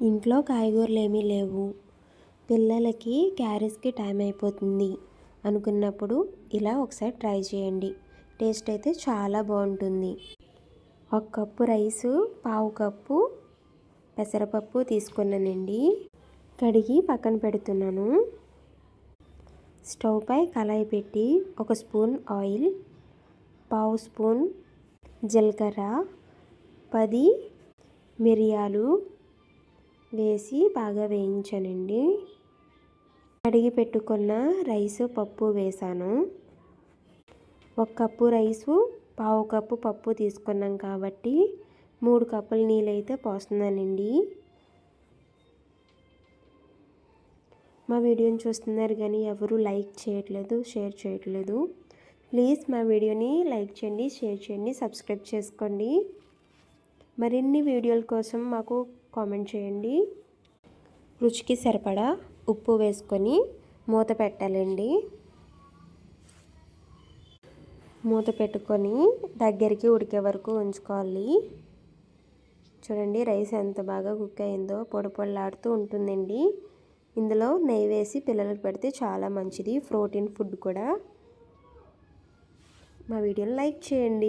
ఇంట్లో కాయగూరలు ఏమీ లేవు. పిల్లలకి క్యారెట్స్కి టైం అయిపోతుంది అనుకున్నప్పుడు ఇలా ఒకసారి ట్రై చేయండి. టేస్ట్ అయితే చాలా బాగుంటుంది. ఒక కప్పు రైసు పావు కప్పు పెసరపప్పు తీసుకున్నానండి. కడిగి పక్కన పెడుతున్నాను. స్టవ్ పై కళాయి పెట్టి ఒక స్పూన్ ఆయిల్ పావు స్పూన్ జీలకర్ర పది మిరియాలు వేసి బాగా వేయించానండి. కడిగి పెట్టుకున్న రైసు పప్పు వేసాను. ఒక కప్పు రైసు పావు కప్పు పప్పు తీసుకున్నాం కాబట్టి మూడు కప్పుల నీళ్ళైతే పోస్తున్నానండి. మా వీడియోని చూస్తున్నారు కానీ ఎవరు లైక్ చేయట్లేదు షేర్ చేయట్లేదు. ప్లీజ్ మా వీడియోని లైక్ చేయండి షేర్ చేయండి సబ్స్క్రైబ్ చేసుకోండి. మరిన్ని వీడియోల కోసం మాకు కామెంట్ చేయండి. రుచికి సరిపడా ఉప్పు వేసుకొని మూత పెట్టాలండి. మూత పెట్టుకొని దగ్గరికి ఉడికే వరకు ఉంచుకోవాలి. చూడండి రైస్ ఎంత బాగా కుక్ అయిందో పొడి పొడిలాడుతూ ఉంటుందండి. ఇందులో నెయ్యి వేసి పిల్లలకు పెడితే చాలా మంచిది ప్రోటీన్ ఫుడ్ కూడా. మా వీడియోని లైక్ చేయండి.